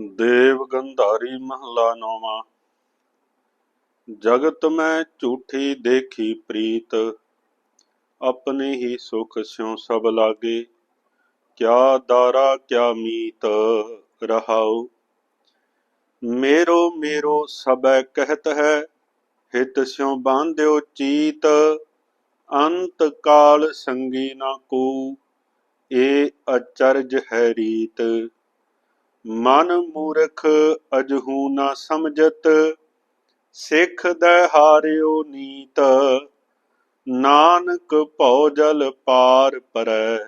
ਦੇਵ ਗੰਧਾਰੀ ਮਹਲਾ ਨੌਵਾਂ। ਜਗਤ ਮੈਂ ਝੂਠੀ ਦੇਖੀ ਪ੍ਰੀਤ, ਆਪਣੇ ਹੀ ਸੁਖ ਸਿਉ ਸਭ ਲਾਗੇ। ਕਿਆ ਦਾਰਾ, ਕਿਆ ਮੀਤ ਰਹਾਉ। ਮੇਰੋ ਮੇਰੋ ਸਬੈ ਕਹਿਤ ਹੈ, ਹਿਤ ਸਿਉ ਬਾਂਧਿਓ ਚੀਤ। ਅੰਤ ਕਾਲ ਸੰਗੀ ਨਾ ਕੋ ਏ ਅਚਰਜ ਹੈ ਰੀਤ। ਮਨ ਮੂਰਖ ਅਜਹੂ ਨਾ ਸਮਝਤ, ਸਿੱਖ ਦੈ ਹਾਰਿਓ ਨੀਤ, ਨਾਨਕ ਭਉ ਜਲ ਪਾਰ ਪਰੈ,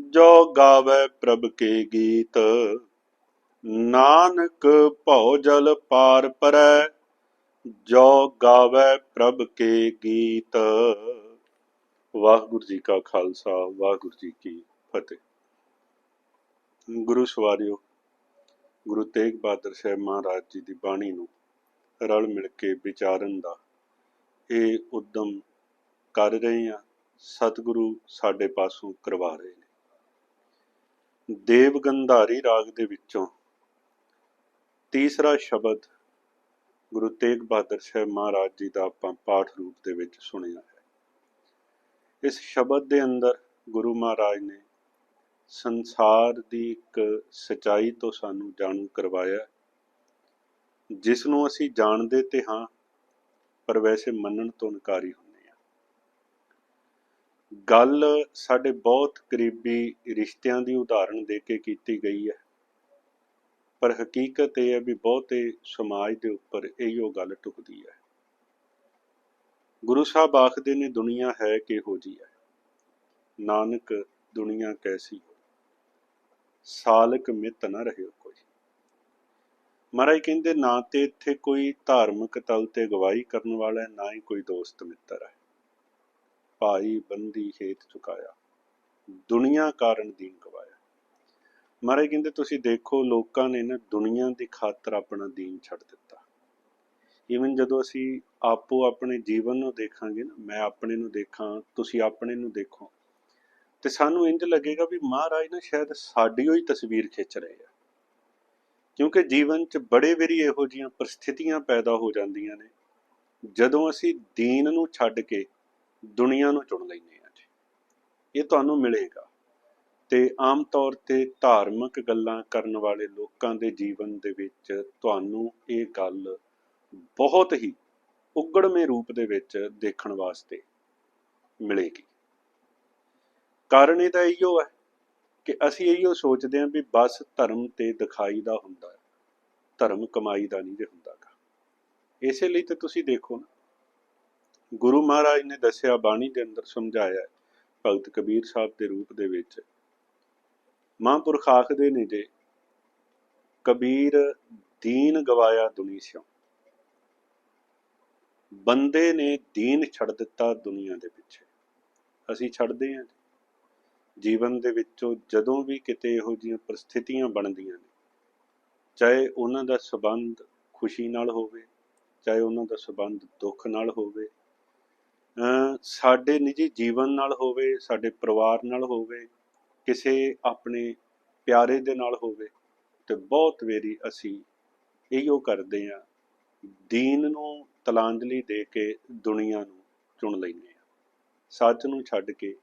ਜੋ ਗਾਵੇ ਪ੍ਰਭ ਕੇ ਗੀਤ। ਨਾਨਕ ਭਉ ਜਲ ਪਾਰ ਪਰੈ, ਜੋ ਗਾਵੇ ਪ੍ਰਭ ਕੇ ਗੀਤ। ਵਾਹਿਗੁਰੂ ਜੀ ਕਾ ਖਾਲਸਾ, ਵਾਹਿਗੁਰੂ ਜੀ ਕੀ ਫਤਿਹ। ਗੁਰੂ ਸਵਾਰਿਓ ਗੁਰੂ ਤੇਗ ਬਹਾਦਰ ਸਾਹਿਬ ਮਹਾਰਾਜ ਜੀ ਦੀ ਬਾਣੀ ਨੂੰ ਰਲ ਮਿਲ ਕੇ ਵਿਚਾਰਨ ਦਾ ਇਹ ਉਦਮ ਕਰ ਰਹੇ ਹਾਂ, ਸਤਿਗੁਰੂ ਸਾਡੇ ਪਾਸੋਂ ਕਰਵਾ ਰਹੇ ਨੇ। ਦੇਵ ਗੰਧਾਰੀ ਰਾਗ ਦੇ ਵਿੱਚੋਂ ਤੀਸਰਾ ਸ਼ਬਦ ਗੁਰੂ ਤੇਗ ਬਹਾਦਰ ਸਾਹਿਬ ਮਹਾਰਾਜ ਜੀ ਦਾ ਆਪਾਂ ਪਾਠ ਰੂਪ ਦੇ ਵਿੱਚ ਸੁਣਿਆ ਹੈ। ਇਸ ਸ਼ਬਦ ਦੇ ਅੰਦਰ ਗੁਰੂ ਮਹਾਰਾਜ ਨੇ ਸੰਸਾਰ ਦੀ ਇੱਕ ਸਚਾਈ ਤੋਂ ਸਾਨੂੰ ਜਾਣੂ ਕਰਵਾਇਆ ਜਿਸ ਨੂੰ ਅਸੀਂ ਜਾਣਦੇ ਤੇ ਹਾਂ, ਪਰ ਵੈਸੇ ਮੰਨਣ ਤੋਂ ਇਨਕਾਰੀ ਹੁੰਦੇ ਹਾਂ। ਗੱਲ ਸਾਡੇ ਬਹੁਤ ਕਰੀਬੀ ਰਿਸ਼ਤਿਆਂ ਦੀ ਉਦਾਹਰਣ ਦੇ ਕੇ ਕੀਤੀ ਗਈ ਹੈ। ਪਰ ਹਕੀਕਤ ਇਹ ਹੈ ਵੀ ਬਹੁਤੇ ਸਮਾਜ ਦੇ ਉੱਪਰ ਇਹੀਓ ਗੱਲ ਟੁਕਦੀ ਹੈ। ਗੁਰੂ ਸਾਹਿਬ ਆਖਦੇ ਨੇ, ਦੁਨੀਆ ਹੈ ਕਿਹੋ ਜੀ ਹੈ? ਨਾਨਕ, ਦੁਨੀਆ ਕੈਸੀ ਹੋ? ਸਾਲਕ ਮਿੱਤ ਨਾ ਰਹਿਓ ਕੋਈ। ਮਹਾਰਾਜ ਕਹਿੰਦੇ, ਨਾ ਤੇ ਇੱਥੇ ਕੋਈ ਧਾਰਮਿਕ ਤਲ ਤੇ ਗਵਾਹੀ ਕਰਨ ਵਾਲਾ ਹੈ, ਨਾ ਹੀ ਕੋਈ ਦੋਸਤ ਮਿੱਤਰ ਹੈ। ਭਾਈ ਬੰਦੀ ਹੇਤ ਚੁਕਾਇਆ, ਦੁਨੀਆ ਕਾਰਨ ਦੀਨ ਗਵਾਇਆ। ਮਹਾਰਾਜ ਕਹਿੰਦੇ, ਤੁਸੀਂ ਦੇਖੋ, ਲੋਕਾਂ ਨੇ ਨਾ ਦੁਨੀਆ ਦੀ ਖਾਤਰ ਆਪਣਾ ਦੀਨ ਛੱਡ ਦਿੱਤਾ। ਇਵਨ ਜਦੋਂ ਅਸੀਂ ਆਪੋ ਆਪਣੇ ਜੀਵਨ ਨੂੰ ਦੇਖਾਂਗੇ ਨਾ, ਮੈਂ ਆਪਣੇ ਨੂੰ ਦੇਖਾਂ, ਤੁਸੀਂ ਆਪਣੇ ਨੂੰ ਦੇਖੋ ਤੇ ਸਾਨੂੰ ਇੰਜ ਲੱਗੇਗਾ ਵੀ ਮਹਾਰਾਜ ਨਾ ਸ਼ਾਇਦ ਸਾਡੀ ਹੀ ਤਸਵੀਰ ਖਿੱਚ ਰਹੇ ਆ। ਕਿਉਂਕਿ ਜੀਵਨ 'ਚ ਬੜੇ ਵੇਰੀ ਇਹੋ ਜੀਆਂ ਪਰਿਸਥਿਤੀਆਂ ਪੈਦਾ ਹੋ ਜਾਂਦੀਆਂ ਨੇ, ਜਦੋਂ ਅਸੀਂ ਦੀਨ ਨੂੰ ਛੱਡ ਕੇ ਦੁਨੀਆ ਨੂੰ ਚੁਣ ਲੈਂਦੇ ਹਾਂ ਜੀ। ਇਹ ਤੁਹਾਨੂੰ ਮਿਲੇਗਾ। ਤੇ ਆਮ ਤੌਰ ਤੇ ਧਾਰਮਿਕ ਗੱਲਾਂ ਕਰਨ ਵਾਲੇ ਲੋਕਾਂ ਦੇ ਜੀਵਨ ਦੇ ਵਿੱਚ ਤੁਹਾਨੂੰ ਇਹ ਗੱਲ ਬਹੁਤ ਹੀ ਉਗੜਵੇਂ ਰੂਪ ਦੇ ਵਿੱਚ ਦੇਖਣ ਵਾਸਤੇ ਮਿਲੇਗੀ। ਕਾਰਨ ਇਹਦਾ ਇਹੋ ਹੈ ਕਿ ਅਸੀਂ ਇਹੋ ਸੋਚਦੇ ਹਾਂ ਵੀ ਬਸ ਧਰਮ ਤੇ ਦਿਖਾਈ ਦਾ ਹੁੰਦਾ ਹੈ। ਧਰਮ ਕਮਾਈ ਦਾ ਨਹੀਂ ਜੇ ਹੁੰਦਾਗਾ ਇਸੇ ਲਈ ਤੇ ਤੁਸੀਂ ਦੇਖੋ ਨਾ, ਗੁਰੂ ਮਹਾਰਾਜ ਨੇ ਦੱਸਿਆ, ਬਾਣੀ ਦੇ ਅੰਦਰ ਸਮਝਾਇਆ ਭਗਤ ਕਬੀਰ ਸਾਹਿਬ ਦੇ ਰੂਪ ਦੇ ਵਿੱਚ। ਮਹਾਂਪੁਰਖ ਆਖਦੇ ਨੇ ਜੇ, ਕਬੀਰ ਦੀਨ ਗਵਾਇਆ ਦੁਨੀ ਸਿਓ ਬੰਦੇ ਨੇ ਦੀਨ ਛੱਡ ਦਿੱਤਾ ਦੁਨੀਆ ਦੇ ਪਿੱਛੇ। ਅਸੀਂ ਛੱਡਦੇ ਹਾਂ ਜੀਵਨ ਦੇ ਵਿੱਚੋਂ ਜਦੋਂ ਵੀ ਕਿਤੇ ਇਹੋ ਜਿਹੀਆਂ ਪਰਿਸਥਿਤੀਆਂ ਬਣਦੀਆਂ ਨੇ, ਚਾਹੇ ਉਹਨਾਂ ਦਾ ਸਬੰਧ ਖੁਸ਼ੀ ਨਾਲ ਹੋਵੇ, ਚਾਹੇ ਉਹਨਾਂ ਦਾ ਸਬੰਧ ਦੁੱਖ ਨਾਲ ਹੋਵੇ ਸਾਡੇ ਨਿੱਜੀ ਜੀਵਨ ਨਾਲ ਹੋਵੇ, ਸਾਡੇ ਪਰਿਵਾਰ ਨਾਲ ਹੋਵੇ, ਕਿਸੇ ਆਪਣੇ ਪਿਆਰੇ ਦੇ ਨਾਲ ਹੋਵੇ, ਤੇ ਬਹੁਤ ਵੇਰੀ ਅਸੀਂ ਇਹੋ ਕਰਦੇ ਆ ਦੀਨ ਨੂੰ ਤਲਾਂਜਲੀ ਦੇ ਕੇ ਦੁਨੀਆ ਨੂੰ ਚੁਣ ਲੈਂਦੇ ਆ ਸੱਚ ਨੂੰ ਛੱਡ ਕੇ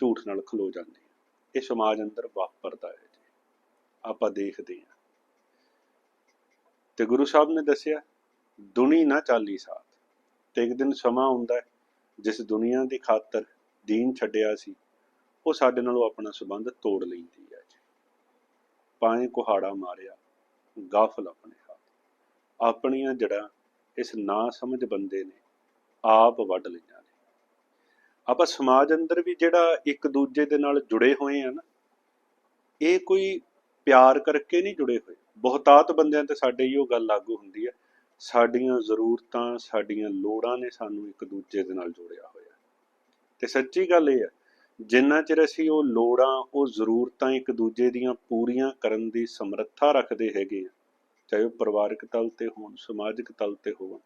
ਝੂਠ ਨਾਲ ਖਲੋ ਜਾਂਦੇ ਆ। ਇਹ ਸਮਾਜ ਅੰਦਰ ਵਾਪਰਦਾ ਹੈ ਜੀ। ਆਪਾਂ ਦੇਖਦੇ ਆ ਤੇ ਗੁਰੂ ਸਾਹਿਬ ਨੇ ਦੱਸਿਆ, ਦੁਨੀ ਨਾ ਚਾਲੀ ਸਾਥ। ਤੇ ਇੱਕ ਦਿਨ ਸਮਾਂ ਹੁੰਦਾ ਜਿਸ ਦੁਨੀਆ ਦੀ ਖਾਤਰ ਦੀਨ ਛੱਡਿਆ ਸੀ, ਉਹ ਸਾਡੇ ਨਾਲੋਂ ਆਪਣਾ ਸਬੰਧ ਤੋੜ ਲੈਂਦੀ ਹੈ ਜੀ। ਪਾਏ ਕੁਹਾੜਾ ਮਾਰਿਆ, ਗਾਫਲ ਆਪਣੇ ਹੱਥ। ਆਪਣੀਆਂ ਜੜਾਂ ਇਸ ਨਾ ਸਮਝ ਬੰਦੇ ਨੇ ਆਪ ਵੱਢ ਲਈਆਂ ਆਪਾਂ ਸਮਾਜ ਅੰਦਰ ਵੀ ਜਿਹੜਾ ਇੱਕ ਦੂਜੇ ਦੇ ਨਾਲ ਜੁੜੇ ਹੋਏ ਆ ਨਾ, ਇਹ ਕੋਈ ਪਿਆਰ ਕਰਕੇ ਨਹੀਂ ਜੁੜੇ ਹੋਏ। ਬਹੁਤਾਤ ਬੰਦਿਆਂ ਤੇ ਸਾਡੇ ਹੀ ਉਹ ਗੱਲ ਲਾਗੂ ਹੁੰਦੀ ਹੈ ਸਾਡੀਆਂ ਜ਼ਰੂਰਤਾਂ, ਸਾਡੀਆਂ ਲੋੜਾਂ ਨੇ ਸਾਨੂੰ ਇੱਕ ਦੂਜੇ ਦੇ ਨਾਲ ਜੋੜਿਆ ਹੋਇਆ। ਤੇ ਸੱਚੀ ਗੱਲ ਇਹ ਹੈ ਜਿੰਨਾ ਚਿਰ ਅਸੀਂ ਉਹ ਲੋੜਾਂ, ਉਹ ਜ਼ਰੂਰਤਾਂ ਇੱਕ ਦੂਜੇ ਦੀਆਂ ਪੂਰੀਆਂ ਕਰਨ ਦੀ ਸਮਰੱਥਾ ਰੱਖਦੇ ਹੈਗੇ ਆ, ਚਾਹੇ ਉਹ ਪਰਿਵਾਰਕ ਤਲ ਤੇ ਹੋਣ, ਸਮਾਜਿਕ ਤਲ ਤੇ ਹੋਣ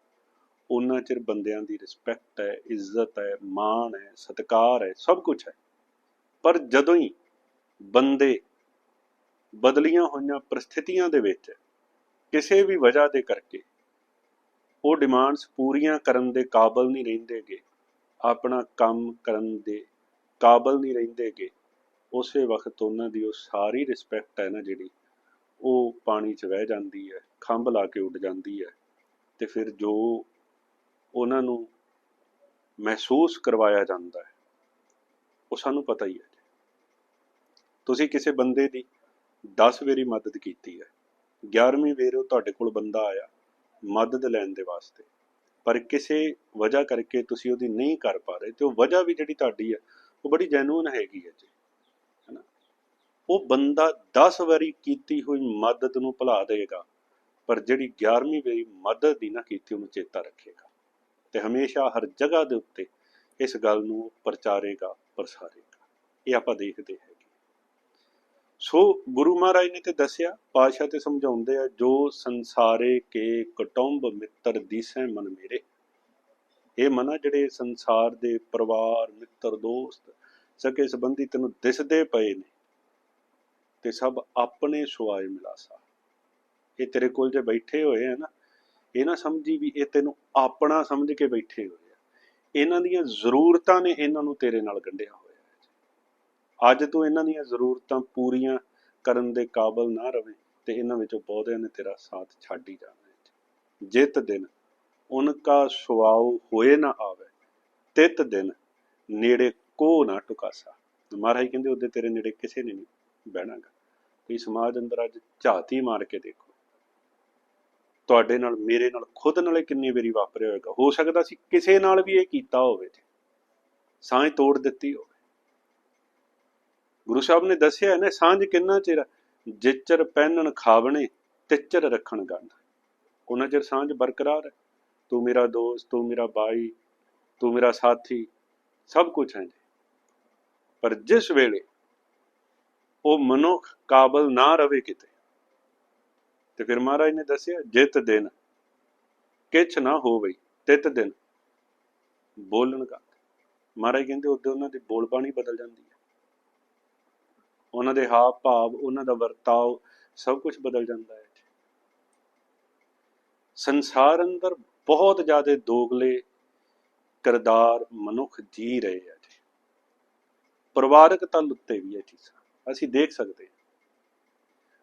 ਉਹਨਾਂ ਚਿਰ ਬੰਦਿਆਂ ਦੀ ਰਿਸਪੈਕਟ ਹੈ, ਇੱਜ਼ਤ ਹੈ, ਮਾਣ ਹੈ, ਸਤਿਕਾਰ ਹੈ, ਸਭ ਕੁਝ ਹੈ। ਪਰ ਜਦੋਂ ਹੀ ਬੰਦੇ ਬਦਲੀਆਂ ਹੋਈਆਂ ਪ੍ਰਸਥਿਤੀਆਂ ਦੇ ਵਿੱਚ ਕਿਸੇ ਵੀ ਵਜ੍ਹਾ ਦੇ ਕਰਕੇ ਉਹ ਡਿਮਾਂਡਸ ਪੂਰੀਆਂ ਕਰਨ ਦੇ ਕਾਬਲ ਨਹੀਂ ਰਹਿੰਦੇਗੇ, ਆਪਣਾ ਕੰਮ ਕਰਨ ਦੇ ਕਾਬਲ ਨਹੀਂ ਰਹਿੰਦੇਗੇ, ਉਸੇ ਵਕਤ ਉਹਨਾਂ ਦੀ ਉਹ ਸਾਰੀ ਰਿਸਪੈਕਟ ਹੈ ਨਾ ਜਿਹੜੀ, ਉਹ ਪਾਣੀ 'ਚ ਵਹਿ ਜਾਂਦੀ ਹੈ, ਖੰਭ ਲਾ ਕੇ ਉੱਡ ਜਾਂਦੀ ਹੈ ਤੇ ਫਿਰ ਜੋ ਉਹਨਾਂ ਨੂੰ ਮਹਿਸੂਸ ਕਰਵਾਇਆ ਜਾਂਦਾ ਹੈ। ਉਹ ਸਾਨੂੰ ਪਤਾ ਹੀ ਹੈ ਤੁਸੀਂ ਕਿਸੇ ਬੰਦੇ ਦੀ 10 ਵਾਰੀ ਮਦਦ ਕੀਤੀ ਹੈ 11ਵੀਂ ਵੇਰ ਉਹ ਤੁਹਾਡੇ ਕੋਲ ਬੰਦਾ ਆਇਆ ਮਦਦ ਲੈਣ ਦੇ ਵਾਸਤੇ, ਪਰ ਕਿਸੇ ਵਜ੍ਹਾ ਕਰਕੇ ਤੁਸੀਂ ਉਹਦੀ ਨਹੀਂ ਕਰ ਪਾ ਰਹੇ ਤੇ ਉਹ ਵਜ੍ਹਾ ਵੀ ਜਿਹੜੀ ਤੁਹਾਡੀ ਹੈ, ਉਹ ਬੜੀ ਜੈਨੂਨ ਹੈਗੀ ਹੈ ਜੀ। ਹੈਨਾ? ਉਹ ਬੰਦਾ 10 ਵਾਰੀ ਕੀਤੀ ਹੋਈ ਮਦਦ ਨੂੰ ਭੁਲਾ ਦੇਗਾ, ਪਰ ਜਿਹੜੀ 11ਵੀਂ ਵਾਰੀ ਮਦਦ ਦੀ ਨਾ ਕੀਤੀ ਉਹਨੂੰ ਚੇਤਾ ਰੱਖੇਗਾ। ਤੇ ਹਮੇਸ਼ਾ ਹਰ ਜਗ੍ਹਾ ਦੇ ਉੱਤੇ ਇਸ ਗੱਲ ਨੂੰ ਪ੍ਰਚਾਰੇਗਾ, ਪ੍ਰਸਾਰੇਗਾ। ਇਹ ਆਪਾਂ ਦੇਖਦੇ ਹੈਗੇ। ਸੋ ਗੁਰੂ ਮਹਾਰਾਜ ਨੇ ਤੇ ਦੱਸਿਆ ਪਾਸ਼ਾ ਤੇ ਸਮਝਾਉਂਦੇ ਆ, ਜੋ ਸੰਸਾਰੇ ਕੇ ਕੁਟੁੰਬ ਮਿੱਤਰ ਦੀਸੈ ਮਨ ਮੇਰੇ। ਇਹ ਮਨਾ ਜਿਹੜੇ ਸੰਸਾਰ ਦੇ ਪਰਿਵਾਰ, ਮਿੱਤਰ, ਦੋਸਤ ਸਕੇ ਸੰਬੰਧੀ ਤੈਨੂੰ ਦਿਸਦੇ ਪਏ ਨੇ ਤੇ ਸਭ ਆਪਣੇ ਸੁਆਏ ਮਿਲਾਸਾ। ਇਹ ਤੇਰੇ ਕੋਲ ਜੇ ਬੈਠੇ ਹੋਏ ਆ ਨਾ ਇਹ ਨਾ ਸਮਝੀ ਵੀ ਇਹ ਤੈਨੂੰ ਆਪਣਾ ਸਮਝ ਕੇ ਬੈਠੇ ਹੋਏ ਆ। ਇਹਨਾਂ ਦੀਆਂ ਜ਼ਰੂਰਤਾਂ ਨੇ ਇਹਨਾਂ ਨੂੰ ਤੇਰੇ ਨਾਲ ਗੰਢਿਆ ਹੋਇਆ ਹੈ ਅੱਜ ਤੂੰ ਇਹਨਾਂ ਦੀਆਂ ਜ਼ਰੂਰਤਾਂ ਪੂਰੀਆਂ ਕਰਨ ਦੇ ਕਾਬਲ ਨਾ ਰਵੇਂ ਤੇ ਇਹਨਾਂ ਵਿੱਚੋਂ ਬਹੁਤਿਆਂ ਨੇ ਤੇਰਾ ਸਾਥ ਛੱਡ ਹੀ ਜਾਣਾ ਹੈ ਜਿਤ ਦਿਨ ਉਨਕਾ ਸੁਆਉ ਹੋਏ ਨਾ ਆਵੇ, ਤਿਤ ਦਿਨ ਨੇੜੇ ਕੋ ਨਾ ਟੁਕਾਸਾ। ਮਹਾਰਾਜ ਕਹਿੰਦੇ ਉਹਦੇ ਤੇਰੇ ਨੇੜੇ ਕਿਸੇ ਨੇ ਨਹੀਂ ਬਹਿਣਾਗਾ। ਤੁਸੀਂ ਸਮਾਜ ਅੰਦਰ ਅੱਜ ਝਾਤੀ ਮਾਰ ਕੇ ਦੇਖੋ। ਤੁਹਾਡੇ ਨਾਲ, ਮੇਰੇ ਨਾਲ, ਖੁਦ ਨਾਲੇ ਕਿੰਨੀ ਵਾਰੀ ਵਾਪਰਿਆ ਹੋਵੇਗਾ ਹੋ ਸਕਦਾ ਸੀ ਕਿਸੇ ਨਾਲ ਵੀ ਇਹ ਕੀਤਾ ਹੋਵੇ ਜੀ ਸਾਂਝ ਤੋੜ ਦਿੱਤੀ ਹੋਵੇ। ਗੁਰੂ ਸਾਹਿਬ ਨੇ ਦੱਸਿਆ ਨੇ, ਸਾਂਝ ਕਿੰਨਾ ਚਿਰ ਜਿਚਰ ਪਹਿਨਣ ਖਾਵਣੇ, ਤਿਚਰ ਰੱਖਣ ਗੰਢ। ਉਹਨਾਂ ਚਿਰ ਸਾਂਝ ਬਰਕਰਾਰ ਹੈ। ਤੂੰ ਮੇਰਾ ਦੋਸਤ, ਤੂੰ ਮੇਰਾ ਬਾਈ, ਤੂੰ ਮੇਰਾ ਸਾਥੀ, ਸਭ ਕੁਝ ਹੈ ਜੀ। ਪਰ ਜਿਸ ਵੇਲੇ ਉਹ ਮਨੁੱਖ ਕਾਬਲ ਨਾ ਰਵੇ ਕਿਤੇ ਤੇ ਫਿਰ ਮਹਾਰਾਜ ਨੇ ਦੱਸਿਆ, ਜਿਤ ਦਿਨ ਕਿਛ ਨਾ ਹੋਵੇ, ਤਿਤ ਦਿਨ ਬੋਲਣ ਦਾ ਮਹਾਰਾਜ ਕਹਿੰਦੇ ਉਦੋਂ ਉਹਨਾਂ ਦੀ ਬੋਲ ਬਾਣੀ ਬਦਲ ਜਾਂਦੀ ਹੈ। ਉਹਨਾਂ ਦੇ ਹਾਵ ਭਾਵ ਉਹਨਾਂ ਦਾ ਵਰਤਾਓ, ਸਭ ਕੁਝ ਬਦਲ ਜਾਂਦਾ ਹੈ ਸੰਸਾਰ ਅੰਦਰ ਬਹੁਤ ਜ਼ਿਆਦਾ ਦੋਗਲੇ ਕਿਰਦਾਰ ਮਨੁੱਖ ਜੀ ਰਹੇ ਆ ਜੀ ਪਰਿਵਾਰਕ ਤਲ ਉੱਤੇ ਵੀ ਇਹ ਚੀਜ਼ਾਂ, ਅਸੀਂ ਦੇਖ ਸਕਦੇ ਹਾਂ।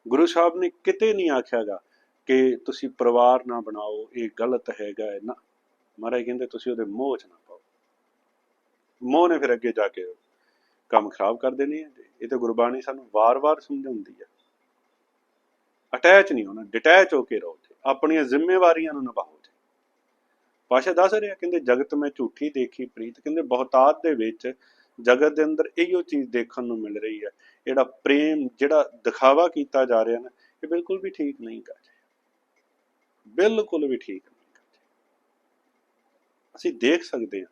ਗੁਰੂ ਸਾਹਿਬ ਨੇ ਕਿਤੇ ਨਹੀਂ ਆਖਿਆਗਾ ਕਿ ਤੁਸੀਂ ਪਰਿਵਾਰ ਨਾ ਬਣਾਓ, ਇਹ ਗਲਤ ਹੈਗਾ ਨਾ। ਮਹਾਰਾਜ ਕਹਿੰਦੇ, ਤੁਸੀਂ ਉਹਦੇ ਮੋਹ 'ਚ ਨਾ ਪਾਓ। ਮੋਹ ਨੇ ਫਿਰ ਅੱਗੇ ਜਾ ਕੇ ਕੰਮ ਖਰਾਬ ਕਰ ਦੇਣੇ ਆ। ਇਹ ਤਾਂ ਗੁਰਬਾਣੀ ਸਾਨੂੰ ਵਾਰ-ਵਾਰ ਸਮਝਾਉਂਦੀ ਹੈ ਅਟੈਚ ਨਹੀਂ ਹੋਣਾ ਡਿਟੈਚ ਹੋ ਕੇ ਰਹੋ ਜੀ ਆਪਣੀਆਂ ਜ਼ਿੰਮੇਵਾਰੀਆਂ ਨੂੰ ਨਿਭਾਓ ਜੀ ਪਾਸ਼ਾ ਦੱਸ ਰਿਹਾ ਕਹਿੰਦੇ, ਜਗਤ ਮੈਂ ਝੂਠੀ ਦੇਖੀ, ਪ੍ਰੀਤ। ਕਹਿੰਦੇ, ਬਹੁਤਾਤ ਦੇ ਵਿੱਚ ਜਗਤ ਦੇ ਅੰਦਰ ਇਹੋ ਚੀਜ਼ ਦੇਖਣ ਨੂੰ ਮਿਲ ਰਹੀ ਹੈ। ਜਿਹੜਾ ਪ੍ਰੇਮ, ਜਿਹੜਾ ਦਿਖਾਵਾ ਕੀਤਾ ਜਾ ਰਿਹਾ ਨਾ, ਇਹ ਬਿਲਕੁਲ ਵੀ ਠੀਕ ਨਹੀਂ ਗਾ ਜੀ ਬਿਲਕੁਲ ਵੀ ਠੀਕ ਨਹੀਂ ਗਾ ਜੀ ਅਸੀਂ ਦੇਖ ਸਕਦੇ ਹਾਂ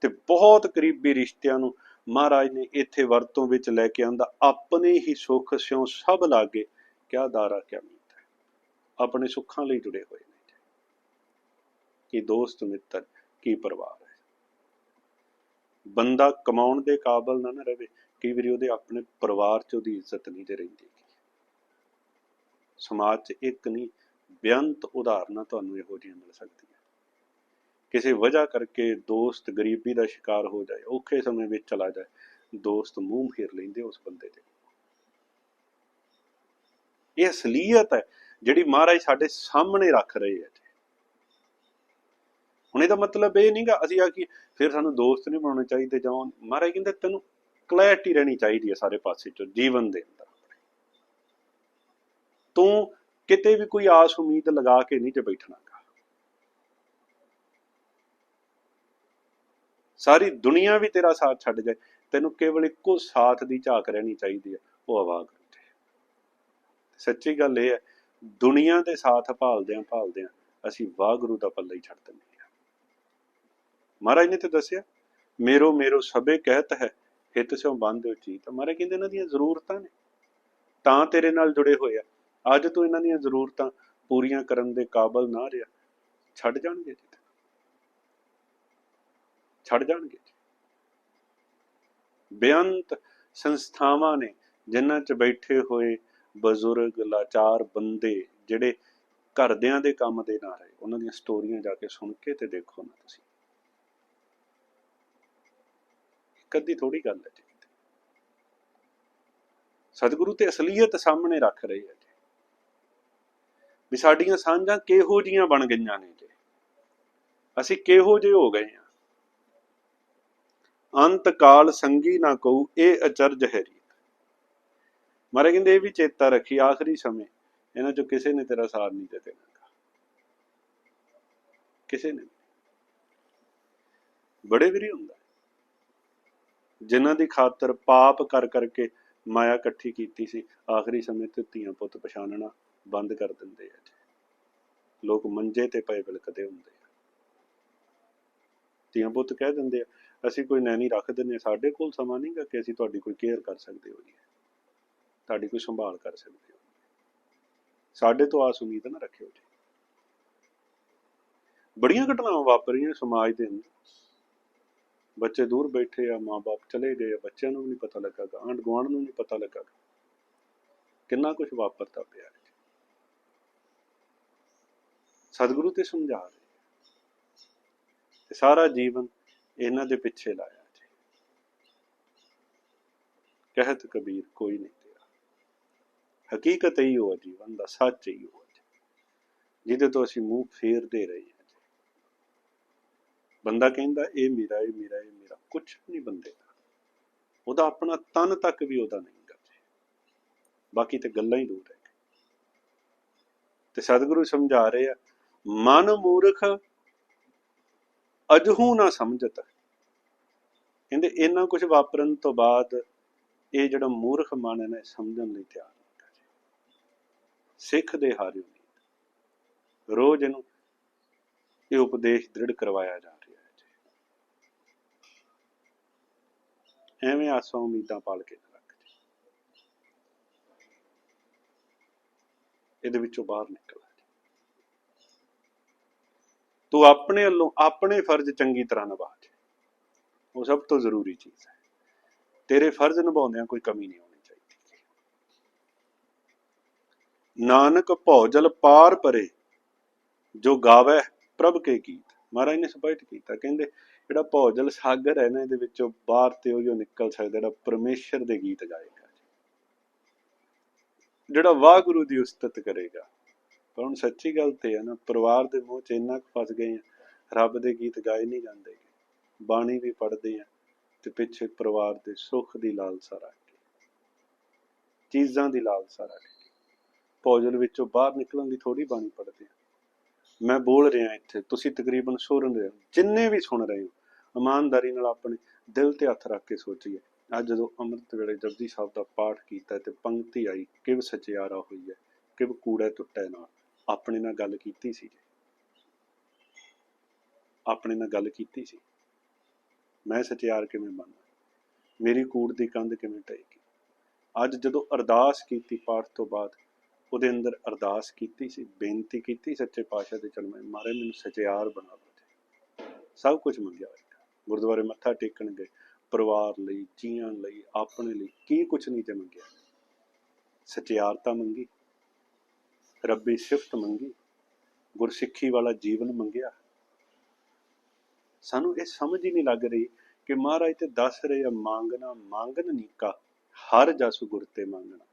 ਤੇ ਬਹੁਤ ਕਰੀਬੀ ਰਿਸ਼ਤਿਆਂ ਨੂੰ ਮਹਾਰਾਜ ਨੇ ਇੱਥੇ ਵਰਤੋਂ ਵਿੱਚ ਲੈ ਕੇ ਆਂਦਾ, ਆਪਣੇ ਹੀ ਸੁੱਖ ਸਿਉ ਸਭ ਲਾਗੇ, ਕਿਆ ਦਾਰਾ, ਕਿਆ ਮੀਤ ਹੈ ਆਪਣੇ ਸੁੱਖਾਂ ਲਈ ਜੁੜੇ ਹੋਏ ਨੇ। ਕੀ ਦੋਸਤ ਮਿੱਤਰ, ਕੀ ਪਰਿਵਾਰ। ਹੈ ਬੰਦਾ ਕਮਾਉਣ ਦੇ ਕਾਬਲ ਨਾ ਨਾ ਰਵੇ ਕਈ ਵਾਰੀ ਉਹਦੇ ਆਪਣੇ ਪਰਿਵਾਰ 'ਚ ਉਹਦੀ ਇੱਜ਼ਤ ਨਹੀਂ ਤੇ ਰਹਿੰਦੀ ਸਮਾਜ 'ਚ ਇੱਕ ਨਹੀਂ, ਬੇਅੰਤ ਉਦਾਹਰਨਾਂ ਤੁਹਾਨੂੰ ਇਹੋ ਜਿਹੀਆਂ ਮਿਲ ਸਕਦੀਆਂ। ਕਿਸੇ ਵਜ੍ਹਾ ਕਰਕੇ ਦੋਸਤ ਗਰੀਬੀ ਦਾ ਸ਼ਿਕਾਰ ਹੋ ਜਾਏ, ਔਖੇ ਸਮੇਂ ਵਿੱਚ ਚਲਾ ਜਾਏ, ਦੋਸਤ ਮੂੰਹ ਫੇਰ ਲੈਂਦੇ ਉਸ ਬੰਦੇ ਤੇ ਇਹ ਅਸਲੀਅਤ ਹੈ ਜਿਹੜੀ ਮਹਾਰਾਜ ਸਾਡੇ ਸਾਹਮਣੇ ਰੱਖ ਰਹੇ ਹੈ ਹੁਣ ਇਹਦਾ ਮਤਲਬ ਇਹ ਨਹੀਂਗਾ ਅਸੀਂ ਆ ਕਿ ਫਿਰ ਸਾਨੂੰ ਦੋਸਤ ਨਹੀਂ ਬਣਾਉਣੇ ਚਾਹੀਦੇ ਜਾਂ ਮਹਾਰਾਜ ਕਹਿੰਦੇ ਤੈਨੂੰ ਕਲੈਰਿਟੀ ਰਹਿਣੀ ਚਾਹੀਦੀ ਹੈ ਸਾਰੇ ਪਾਸੇ ਚੋਂ, ਜੀਵਨ ਦੇ ਅੰਦਰ। ਤੂੰ ਕਿਤੇ ਵੀ ਕੋਈ ਆਸ ਉਮੀਦ ਲਗਾ ਕੇ ਨਹੀਂ ਤੇ ਬੈਠਣਾਗਾ ਸਾਰੀ ਦੁਨੀਆ ਵੀ ਤੇਰਾ ਸਾਥ ਛੱਡ ਜਾਏ, ਤੈਨੂੰ ਕੇਵਲ ਇੱਕੋ ਸਾਥ ਦੀ ਝਾਕ ਰਹਿਣੀ ਚਾਹੀਦੀ ਹੈ, ਉਹ ਆਵਾਜ਼ ਸੱਚੀ ਗੱਲ ਇਹ ਹੈ, ਦੁਨੀਆ ਦੇ ਸਾਥ ਭਾਲਦਿਆਂ ਭਾਲਦਿਆਂ ਅਸੀਂ ਵਾਹਿਗੁਰੂ ਦਾ ਪੱਲਾ ਹੀ ਛੱਡ ਦਿੰਦੇ ਮਹਾਰਾਜ ਨੇ ਤੇ ਦੱਸਿਆ, ਮੇਰੋ ਮੇਰੋ ਸਭੇ ਕਹਿਤ ਹੈ, ਹਿੱਤ ਸਿਓ ਬੰਦ ਚੀਤ। ਮਹਾਰਾਜ ਕਹਿੰਦੇ, ਇਹਨਾਂ ਦੀਆਂ ਜ਼ਰੂਰਤਾਂ ਨੇ। ਤਾਂ ਤੇਰੇ ਨਾਲ ਜੁੜੇ ਹੋਏ ਆ। ਅੱਜ ਤੂੰ ਇਹਨਾਂ ਦੀਆਂ ਜ਼ਰੂਰਤਾਂ ਪੂਰੀਆਂ ਕਰਨ ਦੇ ਕਾਬਲ ਨਾ ਰਿਹਾ। ਛੱਡ ਜਾਣਗੇ ਜੀ ਛੱਡ ਜਾਣਗੇ ਬੇਅੰਤ ਸੰਸਥਾਵਾਂ ਨੇ ਜਿਨ੍ਹਾਂ 'ਚ ਬੈਠੇ ਹੋਏ ਬਜ਼ੁਰਗ, ਲਾਚਾਰ ਬੰਦੇ ਜਿਹੜੇ ਘਰਦਿਆਂ ਦੇ ਕੰਮ ਦੇ ਨਾ ਰਹੇ, ਉਹਨਾਂ ਦੀਆਂ ਸਟੋਰੀਆਂ ਜਾ ਕੇ ਸੁਣ ਕੇ ਤੇ ਦੇਖੋ ਨਾ ਤੁਸੀਂ। ਕਦੀ ਥੋੜੀ ਗੱਲ ਹੈ ਜੀ ਸਤਿਗੁਰੂ ਤੇ ਅਸਲੀਅਤ ਸਾਹਮਣੇ ਰੱਖ ਰਹੇ ਆ ਜੀ। ਵੀ ਸਾਡੀਆਂ ਸਾਂਝਾਂ ਕਿਹੋ ਜੀਆਂ ਬਣ ਗਈਆਂ ਨੇ ਜੀ। ਅਸੀਂ ਕਿਹੋ ਜਿਹੇ ਹੋ ਗਏ ਆ ਅੰਤ ਕਾਲ ਸੰਗੀ ਨਾ ਕਹੂ, ਇਹ ਅਚਰਜ ਹੈ ਰੀਤ ਮਾਰੇ ਕਹਿੰਦੇ ਇਹ ਵੀ ਚੇਤਾ ਰੱਖੀ, ਆਖਰੀ ਸਮੇਂ, ਇਹਨਾਂ ਚੋਂ ਕਿਸੇ ਨੇ ਤੇਰਾ ਸਾਥ ਨਹੀਂ ਦੇ ਦੇਣਾ ਕਿਸੇ ਨੇ। ਬੜੇ ਵੀਰੀ ਹੁੰਦਾ। ਜਿਨ੍ਹਾਂ ਦੀ ਖਾਤਰ ਪਾਪ ਕਰ ਕਰਕੇ ਮਾਇਆ ਇਕੱਠੀ ਕੀਤੀ ਸੀ ਆਖਰੀ ਸਮੇਂ ਤੇ ਧੀਆਂ ਪੁੱਤ ਪਛਾਣਨਾ ਬੰਦ ਕਰ ਦਿੰਦੇ ਆ ਜੀ। ਲੋਕ ਮੰਜੇ ਤੇ ਪਏ ਬਿਲਕਦੇ ਹੁੰਦੇ ਆ। ਧੀਆਂ ਪੁੱਤ ਕਹਿ ਦਿੰਦੇ ਆ ਅਸੀਂ ਕੋਈ ਨੈਣੀ ਰੱਖ ਦਿੰਦੇ ਹਾਂ, ਸਾਡੇ ਕੋਲ ਸਮਾਂ ਨਹੀਂਗਾ ਕਿ ਅਸੀਂ ਤੁਹਾਡੀ ਕੋਈ ਕੇਅਰ ਕਰ ਸਕਦੇ ਹੋ ਜੀ ਤੁਹਾਡੀ ਕੋਈ ਸੰਭਾਲ ਕਰ ਸਕਦੇ ਹੋ ਸਾਡੇ ਤੋਂ ਆਸ ਉਮੀਦ ਨਾ ਰੱਖਿਓ ਜੀ। ਬੜੀਆਂ ਘਟਨਾਵਾਂ ਵਾਪਰੀਆਂ ਸਮਾਜ ਦੇ ਅੰਦਰ। ਬੱਚੇ ਦੂਰ ਬੈਠੇ ਆ ਮਾਪੇ ਚਲੇ ਗਏ ਆ, ਬੱਚਿਆਂ ਨੂੰ ਵੀ ਨਹੀਂ ਪਤਾ ਲੱਗਾ ਆਂਢ ਗੁਆਂਢ ਨੂੰ ਨਹੀਂ ਪਤਾ ਲੱਗਾ ਕਿੰਨਾ ਕੁਝ ਵਾਪਰਦਾ ਪਿਆ ਸਤਿਗੁਰੂ ਤੇ ਸਮਝਾ ਰਹੇ ਤੇ ਸਾਰਾ ਜੀਵਨ ਇਹਨਾਂ ਦੇ ਪਿੱਛੇ ਲਾਇਆ ਜੀ। ਕਹਿਤ ਕਬੀਰ ਕੋਈ ਨਹੀਂ ਤੇਰਾ। ਹਕੀਕਤ ਹੀ ਹੋ ਜੀਵਨ ਦਾ, ਸੱਚ ਹੀ ਹੋ ਜਿਹਦੇ ਤੋਂ ਅਸੀਂ ਮੂੰਹ ਫੇਰਦੇ ਰਹੇ ਬੰਦਾ ਕਹਿੰਦਾ, ਇਹ ਮੇਰਾ ਇਹ ਮੇਰਾ ਇਹ ਮੇਰਾ। ਕੁਝ ਨਹੀਂ ਬੰਦੇ ਦਾ। ਉਹਦਾ ਆਪਣਾ ਤਨ ਤੱਕ ਵੀ ਉਹਦਾ ਨਹੀਂ ਕਰਦੇ ਬਾਕੀ ਤੇ ਗੱਲਾਂ ਹੀ ਦੂਰ ਹੈ ਤੇ ਸਤਿਗੁਰੂ ਸਮਝਾ ਰਹੇ ਆ, ਮਨ ਮੂਰਖ ਅਜਹੂ ਨਾ ਸਮਝਤ। ਕਹਿੰਦੇ, ਇਹਨਾਂ ਕੁਝ ਵਾਪਰਨ ਤੋਂ ਬਾਅਦ ਇਹ ਜਿਹੜਾ ਮੂਰਖ ਮਨ ਹੈ ਸਮਝਣ ਲਈ ਤਿਆਰ ਨਹੀਂ ਗਾ ਸਿੱਖ ਦੇ ਹਾਰਿਓ ਨਹੀਂ ਰੋਜ਼ ਇਹਨੂੰ ਇਹ ਉਪਦੇਸ਼ ਦ੍ਰਿੜ ਕਰਵਾਇਆ ਜਾ ਰਿਹਾ ਹੈ ਜੀ ਐਵੇਂ ਆਸਾਂ ਉਮੀਦਾਂ ਪਾਲ ਕੇ ਨਾ ਰੱਖ ਜੀ। ਇਹਦੇ ਵਿੱਚੋਂ ਬਾਹਰ ਨਿਕਲ ਤੂੰ ਆਪਣੇ ਵੱਲੋਂ ਆਪਣੇ ਫਰਜ਼ ਚੰਗੀ ਤਰ੍ਹਾਂ ਨਿਭਾ ਜੀ। ਉਹ ਸਭ ਤੋਂ ਜ਼ਰੂਰੀ ਚੀਜ਼ ਹੈ। ਤੇਰੇ ਫਰਜ਼ ਨਿਭਾਉਂਦਿਆਂ ਕੋਈ ਕਮੀ ਨਹੀਂ ਹੋਣੀ ਚਾਹੀਦੀ। ਨਾਨਕ ਭੌਜਲ ਪਾਰ ਪਰੇ, ਜੋ ਗਾਵੇ ਪ੍ਰਭ ਕੇ ਗੀਤ। ਮਹਾਰਾਜ ਨੇ ਸਪਸ਼ਟ ਕੀਤਾ, ਕਹਿੰਦੇ ਜਿਹੜਾ ਭੌਜਲ ਸਾਗਰ ਹੈ ਨਾ, ਇਹਦੇ ਵਿੱਚੋਂ ਬਾਹਰ ਤੇ ਉਹ ਜੋ ਨਿਕਲ ਸਕਦਾ, ਜਿਹੜਾ ਪਰਮੇਸ਼ਰ ਦੇ ਗੀਤ ਗਾਏਗਾ ਜਿਹੜਾ ਵਾਹਿਗੁਰੂ ਦੀ ਉਸਤਤ ਕਰੇਗਾ। ਪਰ ਹੁਣ ਸੱਚੀ ਗੱਲ ਤੇ ਹੈ ਨਾ, ਪਰਿਵਾਰ ਦੇ ਮੂੰਹ 'ਚ ਇੰਨਾ ਕੁ ਫਸ ਗਏ ਆ, ਰੱਬ ਦੇ ਗੀਤ ਗਾਏ ਨਹੀਂ ਜਾਂਦੇ। ਬਾਣੀ ਵੀ ਪੜ੍ਹਦੇ ਆ ਤੇ ਪਿੱਛੇ ਪਰਿਵਾਰ ਦੇ ਸੁੱਖ ਦੀ ਲਾਲਸਾ ਰੱਖ ਕੇ, ਚੀਜ਼ਾਂ ਦੀ ਲਾਲਸਾ ਰੱਖ ਕੇ। ਭੋਜਨ ਵਿੱਚੋਂ ਬਾਹਰ ਨਿਕਲਣ ਦੀ ਥੋੜੀ ਬਾਣੀ ਪੜ੍ਹਦੇ ਆ। ਮੈਂ ਬੋਲ ਰਿਹਾ ਇੱਥੇ, ਤੁਸੀਂ ਤਕਰੀਬਨ ਸੁਣ ਰਹੇ ਹੋ, ਜਿੰਨੇ ਵੀ ਸੁਣ ਰਹੇ ਹੋ ਇਮਾਨਦਾਰੀ ਨਾਲ ਆਪਣੇ ਦਿਲ ਤੇ ਹੱਥ ਰੱਖ ਕੇ ਸੋਚੀਏ। ਅੱਜ ਜਦੋਂ ਅੰਮ੍ਰਿਤ ਵੇਲੇ ਜਪਜੀ ਸਾਹਿਬ ਦਾ ਪਾਠ ਕੀਤਾ ਤੇ ਪੰਕਤੀ ਆਈ, ਕਿਵ ਸਚਿਆਰਾ ਹੋਈ ਹੈ ਕਿਵ ਕੂੜਾ ਟੁੱਟੇ ਨਾਲ। ਆਪਣੇ ਨਾਲ ਗੱਲ ਕੀਤੀ ਸੀ ਆਪਣੇ ਨਾਲ ਗੱਲ ਕੀਤੀ ਸੀ। ਮੈਂ ਸਚਿਆਰ ਕਿਵੇਂ ਬਣਨਾ? ਮੇਰੀ ਕੂੜ ਦੀ ਕੰਧ ਕਿਵੇਂ ਟਏਗੀ ਅੱਜ ਜਦੋਂ ਅਰਦਾਸ ਕੀਤੀ ਪਾਠ ਤੋਂ ਬਾਅਦ, ਉਹਦੇ ਅੰਦਰ ਅਰਦਾਸ ਕੀਤੀ ਸੀ, ਬੇਨਤੀ ਕੀਤੀ ਸੱਚੇ ਪਾਤਸ਼ਾਹ ਦੇ ਚਰਨਾਂ ਮਾਰੇ ਮੈਨੂੰ ਸਚਿਆਰ ਬਣਾ ਦਿਓ ਸਭ ਕੁਝ ਮੰਗਿਆ। ਗੁਰਦੁਆਰੇ ਮੱਥਾ ਟੇਕਣ ਗਏ ਪਰਿਵਾਰ ਲਈ, ਜੀਆਂ ਲਈ, ਆਪਣੇ ਲਈ ਕੀ ਕੁਛ ਨਹੀਂ ਤੇ ਮੰਗਿਆ। ਸਚਿਆਰਤਾ ਮੰਗੀ, ਰੱਬੀ ਸਿਫਤ ਮੰਗੀ, ਗੁਰਸਿੱਖੀ ਵਾਲਾ ਜੀਵਨ ਮੰਗਿਆ। ਸਾਨੂੰ ਇਹ ਸਮਝ ਹੀ ਨਹੀਂ ਲੱਗ ਰਹੀ ਕਿ ਮਹਾਰਾਜ ਤੇ ਦੱਸ ਰਹੇ ਆ, ਮੰਗਣਾ ਮੰਗਨ ਨੀਕਾ ਹਰ ਜਸ ਗੁਰ ਤੇ ਮੰਗਣਾ।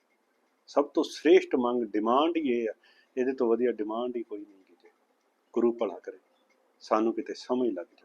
ਸਭ ਤੋਂ ਸ੍ਰੇਸ਼ਟ ਮੰਗ, ਡਿਮਾਂਡ ਹੀ ਇਹ ਆ, ਇਹਦੇ ਤੋਂ ਵਧੀਆ ਡਿਮਾਂਡ ਹੀ ਕੋਈ ਨਹੀਂ ਕਿਤੇ। ਗੁਰੂ ਭਲਾ ਕਰੇ, ਸਾਨੂੰ ਕਿਤੇ ਸਮਝ ਲੱਗ ਜਾਵੇ